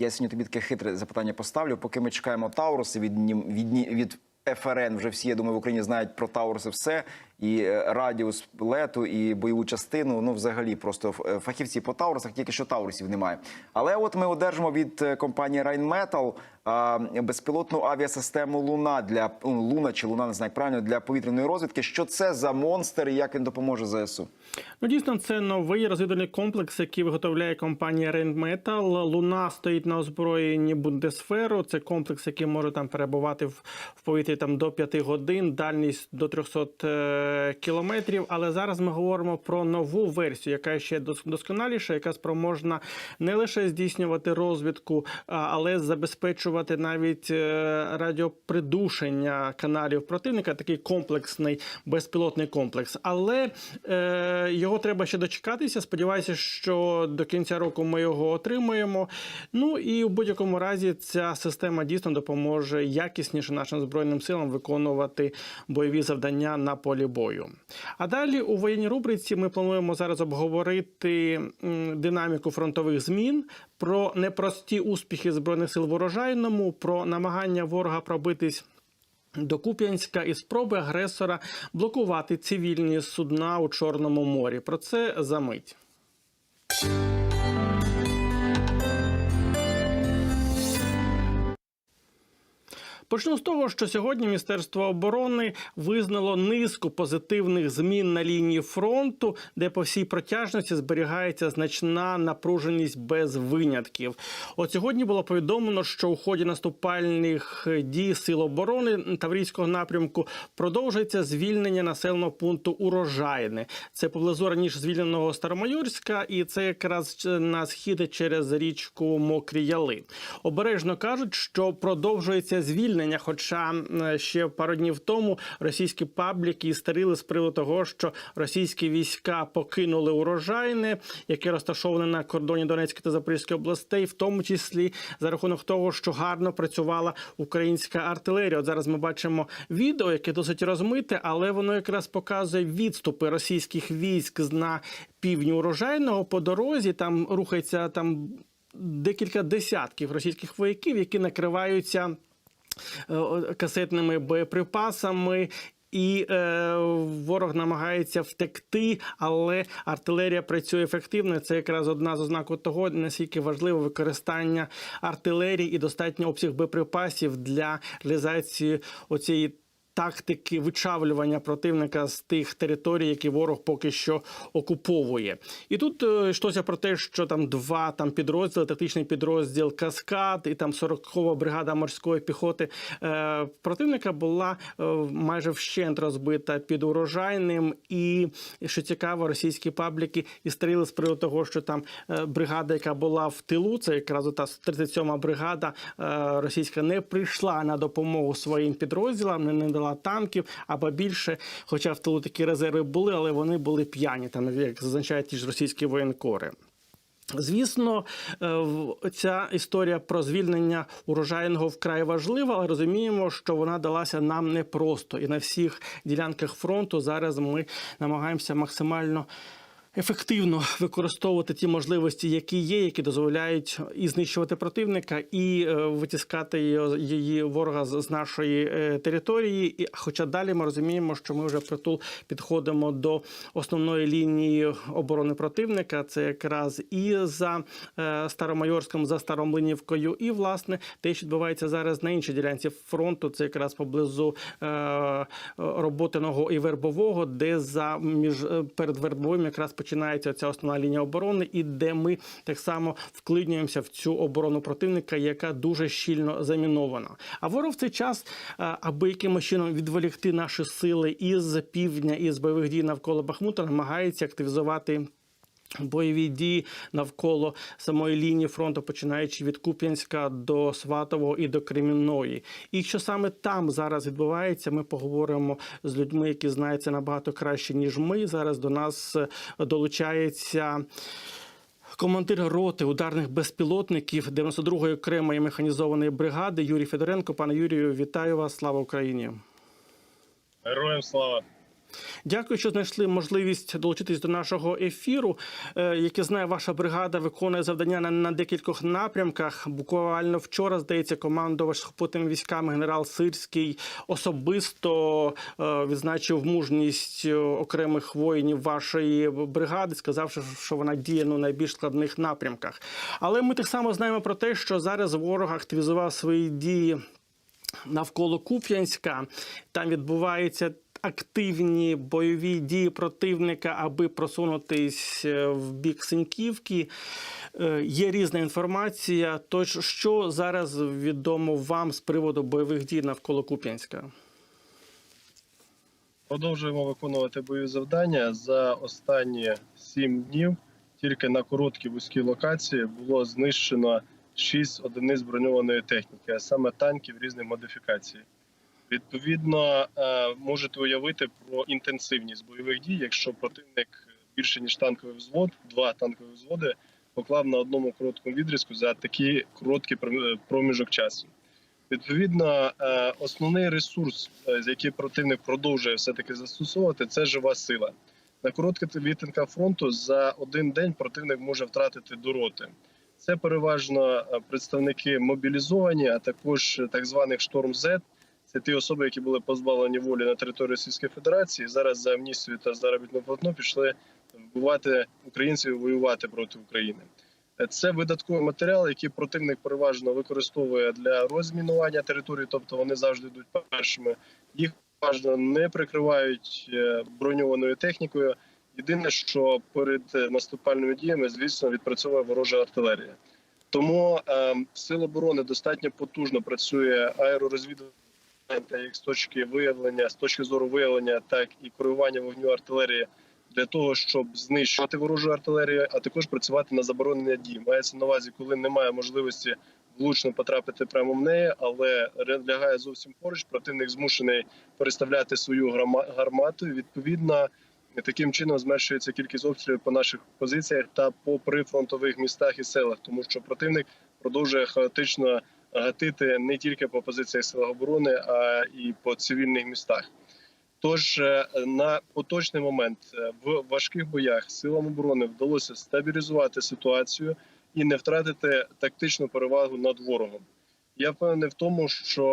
Я сьогодні тобі таке хитре запитання поставлю. Поки ми чекаємо Тауруси від від, від ФРН, вже всі, я думаю, в Україні знають про Тауруси все. І е, радіус лету, і бойову частину. Ну, взагалі, просто е, фахівці по Таурусах, тільки що Таурусів немає. Але от ми одержимо від е, компанії Rheinmetall безпілотну авіасистему Луна для ну, Луна чи Луна, не знаю правильно для повітряної розвідки. Що це за монстр і як він допоможе ЗСУ? Ну, дійсно, це новий розвідувальний комплекс, який виготовляє компанія Rheinmetall. Луна стоїть на озброєнні Бундесферу. Це комплекс, який може там перебувати в, повітрі там до 5 годин, дальність до 300 е, кілометрів. Але зараз ми говоримо про нову версію, яка ще дос- досконаліша, яка спроможна не лише здійснювати розвідку, але забезпечувати навіть е, радіопридушення каналів противника. Такий комплексний безпілотний комплекс. Але е, його треба ще дочекатися. Сподіваюся, що до кінця року ми його отримаємо. Ну і в будь-якому разі ця система дійсно допоможе якісніше нашим збройним силам виконувати бойові завдання на полі бою. А далі у воєнній рубриці ми плануємо зараз обговорити динаміку фронтових змін, про непрості успіхи збройних сил в урожайному, про намагання ворога пробитись. До Куп'янська і спроби агресора блокувати цивільні судна у Чорному морі. Про це за мить. Почну з того, що сьогодні Міністерство оборони визнало низку позитивних змін на лінії фронту, де по всій протяжності зберігається значна напруженість без винятків. От сьогодні було повідомлено, що у ході наступальних дій сил оборони Таврійського напрямку продовжується звільнення населеного пункту Урожайне. Це поблизу раніше звільненого Старомайорська, і це якраз на схід через річку Мокрі Яли. Обережно кажуть, що продовжується звільнення. Хоча е, ще пару днів тому російські пабліки істерили з приводу того, що російські війська покинули урожайне, яке розташоване на кордоні Донецької та Запорізької областей, в тому числі за рахунок того, що гарно працювала українська артилерія. От зараз ми бачимо відео, яке досить розмите, але воно якраз показує відступи російських військ на півдні урожайного по дорозі. Там рухається там декілька десятків російських вояків, які накриваються касетними боєприпасами. І е, ворог намагається втекти, але артилерія працює ефективно. Це якраз одна з ознак того, наскільки важливо використання артилерії і достатній обсяг боєприпасів для реалізації оцієї тактики вичавлювання противника з тих територій, які ворог поки що окуповує. І тут е, йшлося про те, що там два там підрозділи, тактичний підрозділ Каскад і там 40-ва бригада морської піхоти е, противника була е, майже вщент розбита під урожайним. І що цікаво, російські пабліки і стріли з приводу того, що там е, бригада, яка була в тилу, це якраз та 37-ма бригада е, російська, не прийшла на допомогу своїм підрозділам, не надала танків, або більше. Хоча в тилу такі резерви були, але вони були п'яні, там як зазначають ті ж російські воєнкори. Звісно, е, ця історія про звільнення урожайного вкрай важлива, але розуміємо, що вона далася нам непросто. І на всіх ділянках фронту зараз ми намагаємося максимально. Ефективно використовувати ті можливості, які є, які дозволяють і знищувати противника, і е, витискати її, ворога з, нашої е, території. І, хоча далі ми розуміємо, що ми вже притул підходимо до основної лінії оборони противника, це якраз і за е, Старомайорськом, за Старомлинівкою, і власне те, що відбувається зараз на іншій ділянці фронту, це якраз поблизу роботиного і вербового, де за між перед вербовим якраз починається ця основна лінія оборони, і де ми так само вклинюємося в цю оборону противника, яка дуже щільно замінована. А ворог в цей час, е, аби якимось чином відволікти наші сили із півдня із бойових дій навколо Бахмута, намагається активізувати. Бойові дії навколо самої лінії фронту, починаючи від Куп'янська до Сватового і до Кремінної. І що саме там зараз відбувається, ми поговоримо з людьми, які знають це набагато краще ніж ми. Зараз до нас е, долучається. Командир роти ударних безпілотників 92-ї окремої механізованої бригади Юрій Федоренко. Пане Юрію, вітаю вас! Слава Україні! Героям слава. Дякую, що знайшли можливість долучитись до нашого ефіру. Е, Як я знаю, ваша бригада виконує завдання на, на декількох напрямках. Буквально вчора, здається, командувач сухопутними військами генерал Сирський особисто е, відзначив мужність е, окремих воїнів вашої бригади, сказавши, що вона діє ну, на найбільш складних напрямках. Але ми так само знаємо про те, що зараз ворог активізував свої дії навколо Куп'янська. Там відбуваються активні бойові дії противника, аби просунутись е, в бік Синьківки. Е, Є різна інформація. Тож, що зараз відомо вам з приводу бойових дій навколо Куп'янська? Продовжуємо виконувати бойові завдання. За останні сім днів тільки на короткій вузькій локації було знищено шість одиниць броньованої техніки, а саме танків різних модифікацій. Відповідно, е, можете уявити про інтенсивність бойових дій, якщо противник більше ніж танковий взвод, два танкові взводи поклав на одному короткому відрізку за такий короткий пром- проміжок часу. Відповідно, е, основний ресурс, е, з який противник продовжує все таки застосовувати, це жива сила. На коротких відтинках фронту за один день противник може втратити до роти. Це переважно е, представники мобілізовані, а також так званих шторм З. Це ті особи, які були позбавлені волі на території Російської Федерації. Зараз за амністію та заробітну платну пішли вбивати українців і воювати проти України. Це видатковий матеріал, який противник переважно використовує для розмінування території, тобто вони завжди йдуть першими. Їх переважно не прикривають е, броньованою технікою. Єдине, що перед наступальними діями, звісно, відпрацьовує ворожа артилерія. Тому е, сил оборони достатньо потужно працює аеророзвідування як з точки виявлення, з точки зору виявлення, так і коригування вогню артилерії для того, щоб знищувати ворожу артилерію, а також працювати на заборонення дій. Мається на увазі, коли немає можливості влучно потрапити прямо в неї, але лягає зовсім поруч. Противник змушений переставляти свою гармату. Відповідно, таким чином зменшується кількість обстрілів по наших позиціях та по прифронтових містах і селах, тому що противник продовжує хаотично гатити не тільки по позиціях сил оборони, а і по цивільних містах. Тож е, на поточний момент е, в важких боях силам оборони вдалося стабілізувати ситуацію і не втратити тактичну перевагу над ворогом. Я впевнений в тому, що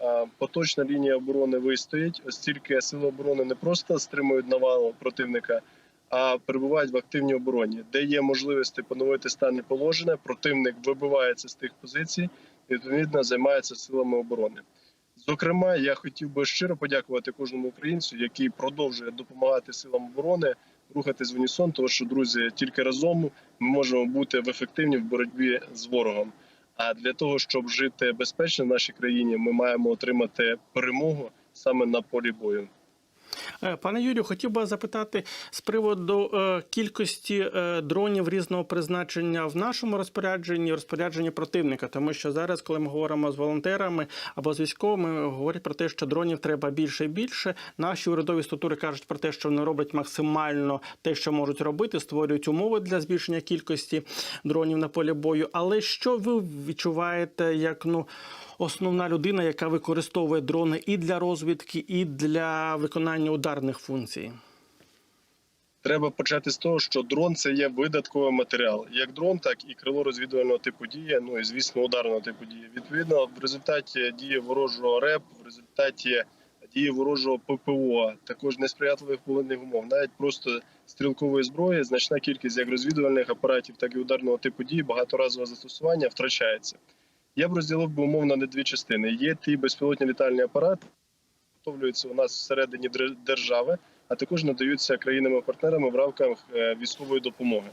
е, поточна лінія оборони вистоїть, оскільки сили оборони не просто стримують навалу противника, а перебувають в активній обороні, де є можливості поновити стан і положення. Противник вибивається з тих позицій, відповідно займається силами оборони. Зокрема, я хотів би щиро подякувати кожному українцю, який продовжує допомагати силам оборони рухатись в унісон, тому що друзі, тільки разом ми можемо бути в ефективні в боротьбі з ворогом. А для того, щоб жити безпечно в нашій країні, ми маємо отримати перемогу саме на полі бою. Е, Пане Юрію, хотів би запитати з приводу е, кількості е, дронів різного призначення в нашому розпорядженні, розпорядженні противника, тому що зараз, коли ми говоримо з волонтерами або з військовими, говорять про те, що дронів треба більше і більше. Наші урядові структури кажуть про те, що вони роблять максимально те, що можуть робити, створюють умови для збільшення кількості дронів на полі бою. Але що ви відчуваєте як ну? Основна людина, яка використовує дрони і для розвідки, і для виконання ударних функцій. Треба почати з того, що дрон це є видатковий матеріал. Як дрон, так і крило розвідувального типу дії. Ну і звісно, ударного типу дії. Відповідно, в результаті дії ворожого РЕП, в результаті дії ворожого ППО, також несприятливих погодних умов, навіть просто стрілкової зброї, значна кількість як розвідувальних апаратів, так і ударного типу дії, багаторазового застосування втрачається. Я б розділив би умовно на дві частини. Є ті безпілотні літальні апарати, виготовлюються у нас всередині дер- держави, а також надаються країнами-партнерами в рамках е, військової допомоги.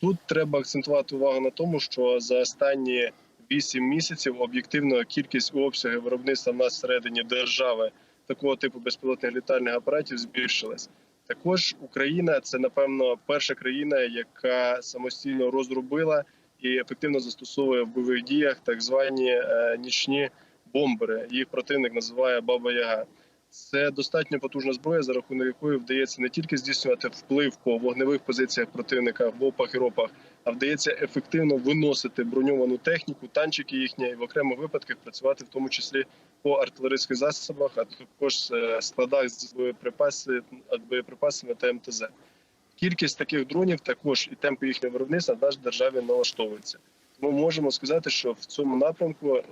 Тут треба акцентувати увагу на тому, що за останні 8 місяців об'єктивно кількість обсягів виробництва в нас всередині держави такого типу безпілотних літальних апаратів збільшилась. Також Україна це напевно перша країна, яка самостійно розробила і ефективно застосовує в бойових діях так звані е, нічні бомбери. Їх противник називає Баба Яга. Це достатньо потужна зброя, за рахунок якої вдається не тільки здійснювати вплив по вогневих позиціях противника в опах і ропах, а вдається ефективно виносити броньовану техніку, танчики їхні і в окремих випадках працювати в тому числі по артилерійських засобах, а також е, складах з боєприпасами та МТЗ. Кількість таких дронів також і темпи їхнього виробництва в нашій державі налаштовуються. Тому можемо сказати, що в цьому напрямку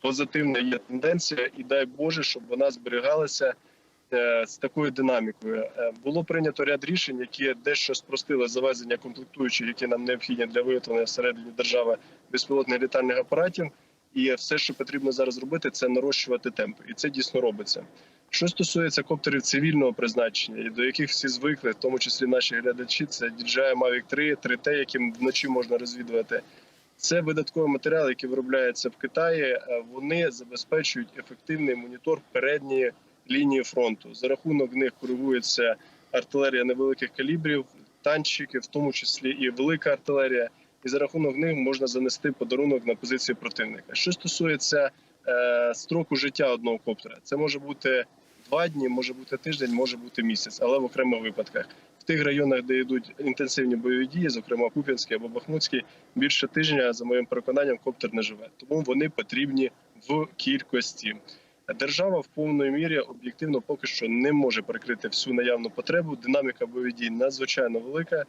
позитивна є тенденція, і дай Боже, щоб вона зберігалася е, з такою динамікою. Е, Було прийнято ряд рішень, які дещо спростили завезення комплектуючих, які нам необхідні для виготовлення всередині держави безпілотних літальних апаратів. І все, що потрібно зараз робити, це нарощувати темпи, і це дійсно робиться. Що стосується коптерів цивільного призначення, і до яких всі звикли, в тому числі наші глядачі, це DJI Mavic 3, 3T, яким вночі можна розвідувати. Це видатковий матеріал, який виробляється в Китаї. Е, Вони забезпечують ефективний монітор передньої лінії фронту. За рахунок них коригується артилерія невеликих калібрів, танчики, в тому числі і велика артилерія. І за рахунок них можна занести подарунок на позиції противника. Що стосується е, строку життя одного коптера, це може бути два дні, може бути тиждень, може бути місяць, але в окремих випадках. В тих районах, де йдуть інтенсивні бойові дії, зокрема Куп'янський або Бахмутський, більше тижня, за моїм переконанням, коптер не живе. Тому вони потрібні в кількості. Держава в повної мірі об'єктивно поки що не може перекрити всю наявну потребу. Динаміка бойових дій надзвичайно велика.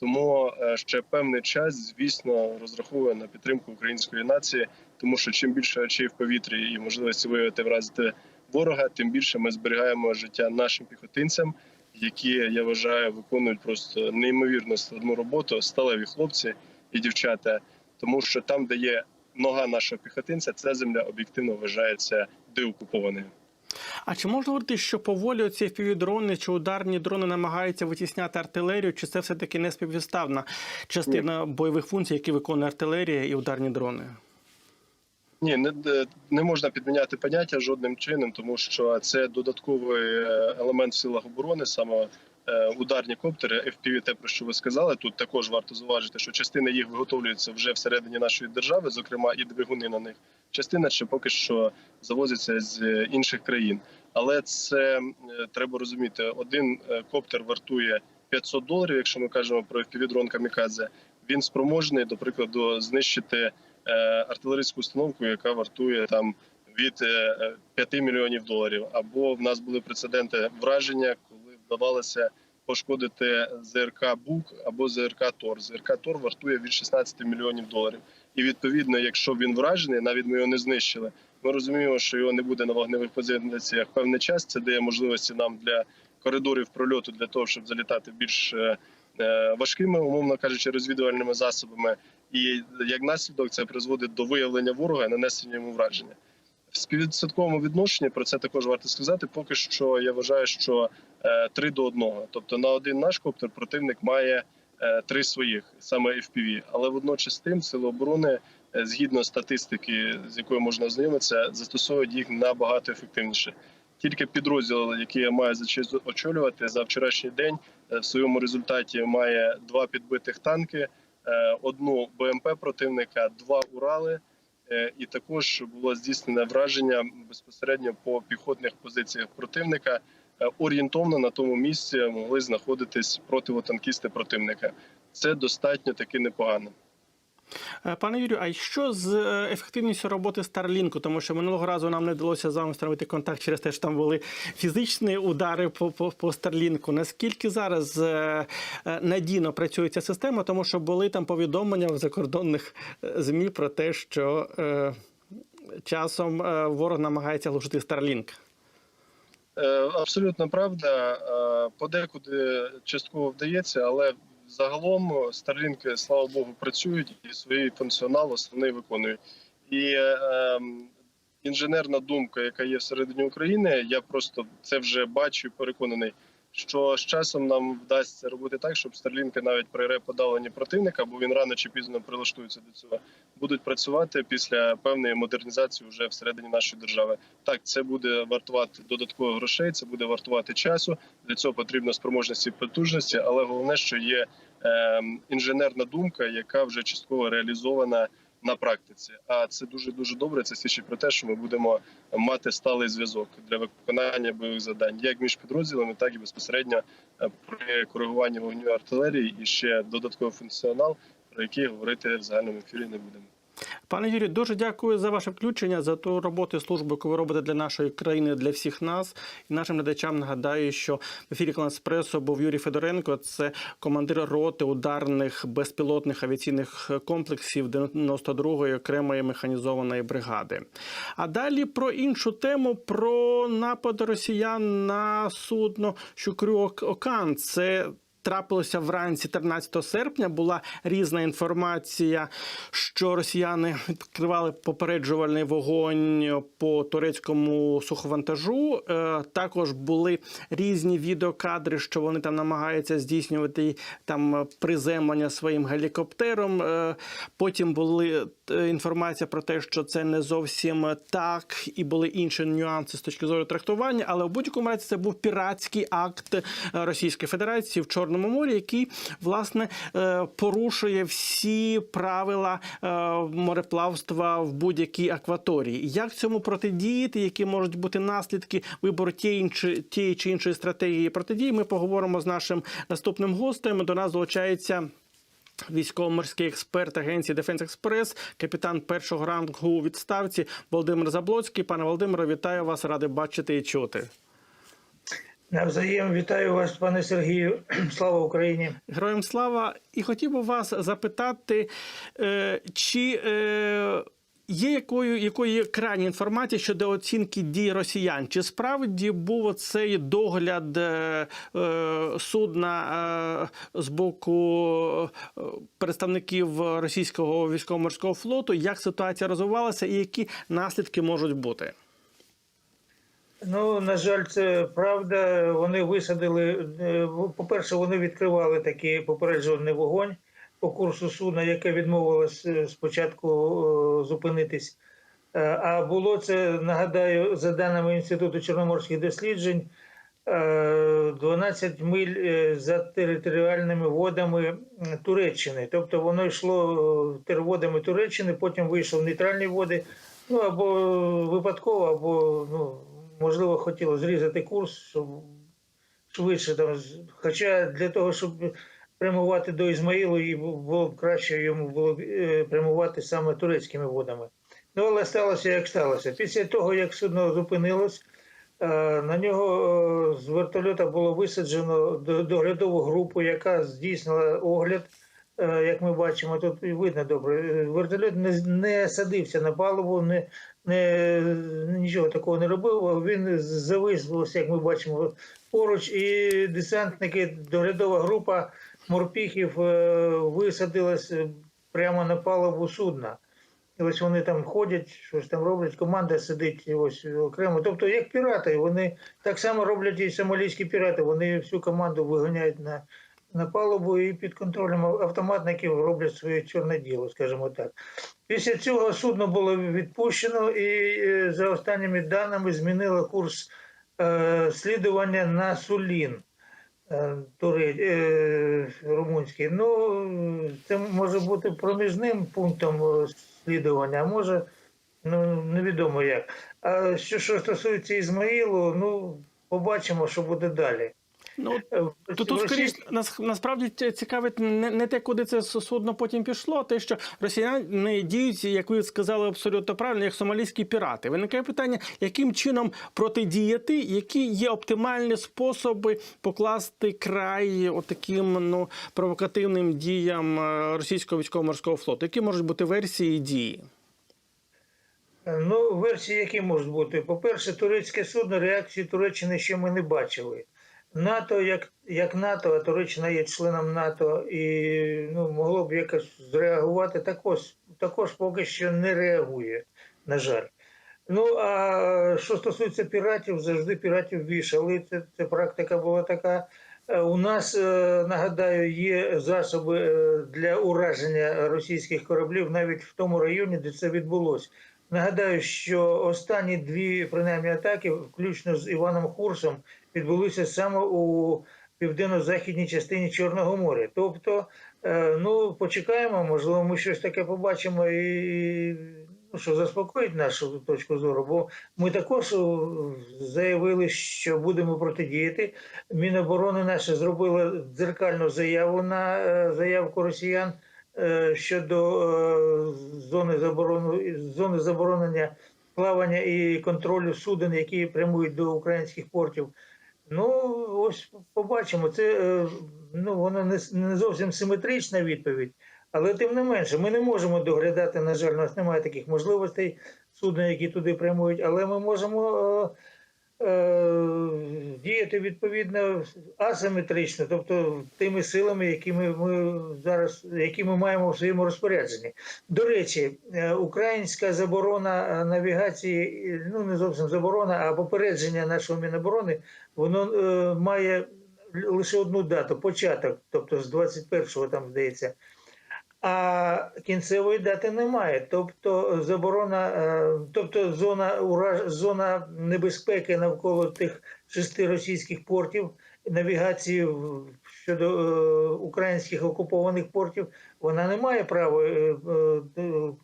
Тому е, ще певний час, звісно, розраховує на підтримку української нації, тому що чим більше очей в повітрі і можливості виявити вразити ворога, тим більше ми зберігаємо життя нашим піхотинцям, які я вважаю виконують просто неймовірно складну роботу, сталеві хлопці і дівчата, тому що там, де є нога нашого піхотинця, ця земля об'єктивно вважається деокупованою. А чи можна говорити, що поволі ці FPV-дрони чи ударні дрони намагаються витісняти артилерію, чи це все таки не співвідставна частина бойових функцій, які виконує артилерія і ударні дрони? Ні, не, не можна підміняти поняття жодним чином, тому що це додатковий е, елемент в силах оборони, саме е, ударні коптери, FPV, те про що ви сказали. Тут також варто зауважити, що частина їх виготовлюється вже всередині нашої держави, зокрема і двигуни на них. Частина ще поки що завозиться з е, інших країн. Але це е, треба розуміти. Один е, коптер вартує 500 доларів, якщо ми кажемо про FPV-дрон Камікадзе. Він спроможний, до прикладу, знищити е, артилерійську установку, яка вартує там від е, 5 мільйонів доларів. Або в нас були прецеденти враження, коли вдавалося пошкодити ЗРК Бук або ЗРК Тор. ЗРК Тор вартує від 16 мільйонів доларів. І відповідно, якщо він вражений, навіть ми його не знищили. Ми розуміємо, що його не буде на вогневих позиціях певний час. Це дає можливості нам для коридорів прольоту для того, щоб залітати більш е, е, важкими, умовно кажучи, розвідувальними засобами. І як наслідок це призводить до виявлення ворога, і нанесення йому враження. В співвідсотковому відношенні про це також варто сказати. Поки що я вважаю, що е, три до одного. Тобто на один наш коптер противник має е, три своїх, саме FPV. Але водночас тим сили оборони, е, згідно статистики, з якою можна ознайомитися, застосовують їх набагато ефективніше. Тільки підрозділ, який я маю за честь очолювати за вчорашній день, е, в своєму результаті має два підбитих танки, е, одну БМП противника, два Урали. Е, І також було здійснене враження безпосередньо по піхотних позиціях противника. Е, Орієнтовно на тому місці могли знаходитись противотанкісти противника. Це достатньо таки непогано. Е, Пане Юрію, а що з е, ефективністю роботи Старлінку? Тому що минулого разу нам не вдалося з вами встановити контакт через те, що там були фізичні удари по, по, по Старлінку. Наскільки зараз е, надійно працює ця система? Тому що були там повідомлення в закордонних змі про те, що е, часом ворог намагається глушити Старлінк. Абсолютно правда. Подекуди частково вдається, але загалом старлінки, слава Богу, працюють і свій функціонал основний виконують. І е, ем, інженерна думка, яка є всередині України, я просто це вже бачу переконаний. Що з часом нам вдасться робити так, щоб старлінки навіть при реподавленні противника, бо він рано чи пізно прилаштується до цього, будуть працювати після певної модернізації вже всередині нашої держави. Так, це буде вартувати додаткових грошей, це буде вартувати часу. Для цього потрібно спроможності і потужності, але головне, що є е, інженерна думка, яка вже частково реалізована на практиці. А це дуже дуже добре. Це свідчить про те, що ми будемо мати сталий зв'язок для виконання бойових завдань, як між підрозділами, так і безпосередньо е, при коригуванні вогню артилерії. І ще додатковий функціонал про який говорити в загальному ефірі не будемо. Пане Юрію, дуже дякую за ваше включення, за ту роботу і службу, яку ви робите для нашої країни, для всіх нас. І нашим глядачам нагадаю, що в ефірі Кланспресо був Юрій Федоренко, це командир роти ударних безпілотних авіаційних комплексів 92-ї окремої механізованої бригади. А далі про іншу тему: про напад росіян на судно Щукрюк Окан. Це трапилося вранці 13 серпня. Була різна інформація, що росіяни відкривали попереджувальний вогонь по турецькому суховантажу. Е, Також були різні відеокадри, що вони там намагаються здійснювати там приземлення своїм гелікоптером. Е, Потім були інформація про те, що це не зовсім так, і були інші нюанси з точки зору трактування. Але в будь-якому разі це був піратський акт е, Російської Федерації в Чорному морі, який власне е, порушує всі правила е, мореплавства в будь-якій акваторії. Як цьому протидіяти? Які можуть бути наслідки вибору тієї чи іншої стратегії протидії? Ми поговоримо з нашим наступним гостем. До нас долучається. Військово-морський експерт агенції Дефенс Експрес, капітан першого рангу у відставці Володимир Заблоцький. Пане Володимире, вітаю вас, радий бачити і чути. Навзаєм вітаю вас, пане Сергію. Слава Україні. Героям слава! І хотів би вас запитати, е, чи е, є якою, якою є крайня інформація щодо оцінки дій росіян? Чи справді був цей догляд е, е, судна е, з боку е, представників російського військово-морського флоту? Як ситуація розвивалася і які наслідки можуть бути? Ну, на жаль, це правда. Вони висадили. е, По-перше, вони відкривали такий попереджувальний вогонь по курсу судна, яке відмовилось е, спочатку е, зупинитись. Е, А було це, нагадаю, за даними Інституту чорноморських досліджень, е, 12 миль за територіальними водами Туреччини. Тобто воно йшло водами Туреччини, потім вийшло в нейтральні води. Ну або випадково, або ну, можливо хотіло зрізати курс, щоб швидше там. Хоча для того, щоб прямувати до Ізмаїлу, і було б краще йому було б е, прямувати саме турецькими водами. Ну, але сталося як сталося. Після того, як судно зупинилось, е, на нього е, з вертольота було висаджено до- доглядову групу, яка здійснила огляд. Як ми бачимо, тут видно добре. Вертольот не, не садився на палубу, не, не, нічого такого не робив. Він завис, як ми бачимо, поруч, і десантники, доглядова група морпіхів е, висадилась прямо на палубу судна. І ось вони там ходять, щось там роблять, команда сидить ось окремо. Тобто, як пірати, вони так само роблять і сомалійські пірати. Вони всю команду виганяють на, на палубу і під контролем автоматників роблять своє чорне діло, скажімо так. Після цього судно було відпущено і е, за останніми даними змінило курс е, слідування на Сулін. Е, е, румунський. Ну, це може бути проміжним пунктом е, слідування, а може, ну, невідомо як. А що, що стосується Ізмаїлу, ну, побачимо, що буде далі. Ну Е, То тут скоріш нас насправді цікавить не, не те, куди це судно потім пішло, а те, що росіяни діють, як ви сказали, абсолютно правильно, як сомалійські пірати. Виникає питання, яким чином протидіяти, які є оптимальні способи покласти край отаким ну провокативним діям е, російського військово-морського флоту. Які можуть бути версії дії? Ну, версії, які можуть бути. По-перше, турецьке судно, реакції Туреччини ще ми не бачили. НАТО, як, як НАТО, а Туреччина є членом НАТО, і ну, могло б якось зреагувати, також, також поки що не реагує, на жаль. Ну, а що стосується піратів, завжди піратів вішали. Це, це практика була така. Е, У нас, е, нагадаю, є засоби е, для ураження російських кораблів навіть в тому районі, де це відбулося. Нагадаю, що останні дві принаймні атаки, включно з Іваном Хурсом, відбулися саме у південно-західній частині Чорного моря. Тобто, е, ну почекаємо, можливо, ми щось таке побачимо і ну, що заспокоїть нашу точку зору. Бо ми також е, заявили, що будемо протидіяти. Міноборони наше зробило дзеркальну заяву на е, заявку росіян. щодо зони заборону зони заборонення плавання і контролю суден, які прямують до українських портів. Ну, ось побачимо. Це е, ну, воно не, не зовсім симетрична відповідь, але тим не менше, ми не можемо доглядати, на жаль, у нас немає таких можливостей судна, які туди прямують, але ми можемо е, діяти відповідно асиметрично, тобто тими силами, які ми, зараз, які ми маємо в своєму розпорядженні. До речі, е, українська заборона е, навігації, е, ну не зовсім заборона, а попередження нашого Міноборони, воно е, має лише одну дату, початок, тобто з 21-го там здається. А кінцевої дати немає. Тобто заборона, е, тобто зона зона небезпеки навколо тих шести російських портів, навігації щодо е, українських окупованих портів, вона не має права е,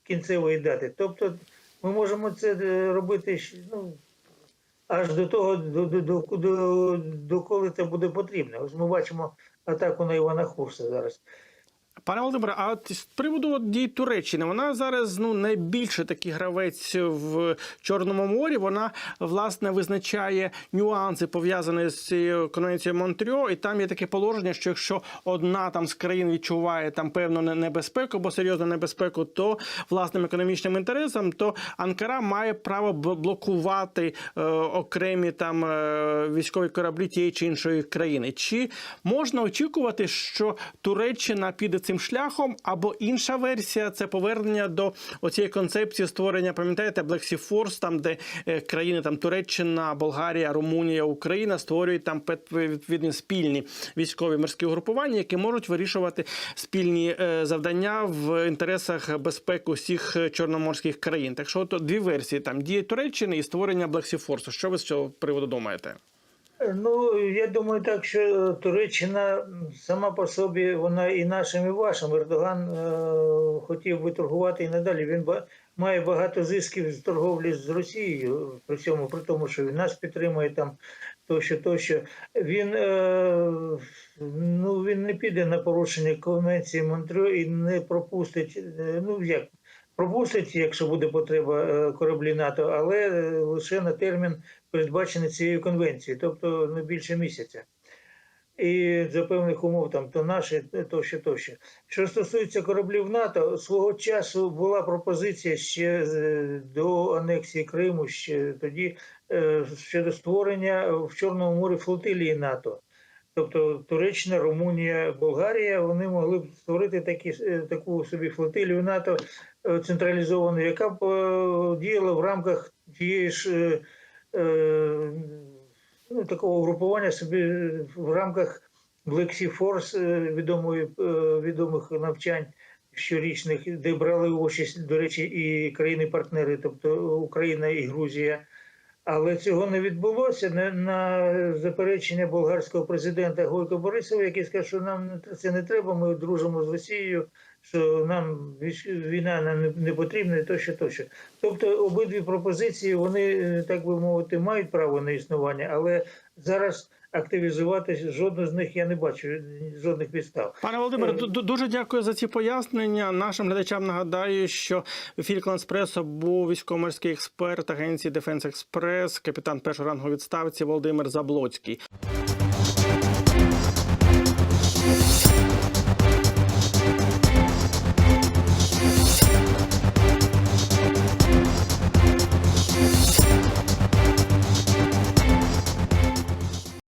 кінцевої дати. Тобто ми можемо це робити ну, аж до того, до, до, до, до коли це буде потрібно. Ось ми бачимо атаку на Івана Хурса зараз. Пане Володимире, а от з приводу дій Туреччини, вона зараз ну найбільше такий гравець в Чорному морі. Вона власне визначає нюанси пов'язані з цією конвенцією Монтрьо, і там є таке положення, що якщо одна там з країн відчуває там певну небезпеку або серйозну небезпеку, то власним економічним інтересам, то Анкара має право блокувати е, окремі там е, військові кораблі тієї чи іншої країни. Чи можна очікувати, що Туреччина піде цим шляхом, або інша версія це повернення до оцієї концепції створення, пам'ятаєте, Black Sea Force, там де е, країни там Туреччина, Болгарія, Румунія, Україна створюють там відповідні спільні військові морські угрупування, які можуть вирішувати спільні е, завдання в інтересах безпеки усіх е, чорноморських країн. Так що от дві версії там дії Туреччини і створення Black Sea Force. Що ви з цього приводу думаєте? Ну, я думаю, так, що Туреччина сама по собі, вона і нашим, і вашим. Ердоган е, хотів би торгувати і надалі. Він ба- має багато зисків з торговлі з Росією, при цьому, при тому, що він нас підтримує там тощо, тощо. Він, е, ну, він не піде на порушення конвенції Монтрё і не пропустить, е, ну як, пропустить, якщо буде потреба е, кораблі НАТО, але е, лише на термін передбачений цією конвенцією, тобто не більше місяця. І за певних умов там то наші, тощо, тощо. Що стосується кораблів НАТО, свого часу була пропозиція ще до анексії Криму, ще тоді е, щодо створення в Чорному морі флотилії НАТО. Тобто Туреччина, Румунія, Болгарія вони могли б створити такі, е, таку собі флотилію НАТО е, централізовану, яка б е, діяла в рамках тієї ж е, е, ну, такого групування собі в рамках Black Sea Force е, відомої, е, відомих навчань щорічних, де брали участь, до речі, і країни-партнери, тобто Україна і Грузія. Але цього не відбулося Не на заперечення болгарського президента Гойко Борисова, який сказав, що нам це не треба, ми дружимо з Росією, що нам війна нам не, не потрібна, і тощо, тощо. Тобто обидві пропозиції, вони, е, так би мовити, мають право на існування, але зараз активізуватися Жодного з них я не бачу жодних підстав. Пане Володимире, Е, ду- ду- дуже дякую за ці пояснення. Нашим глядачам нагадаю, що в Спресо був військово-морський експерт агенції Дефенс Експрес, капітан першого рангу відставці Володимир Заблоцький.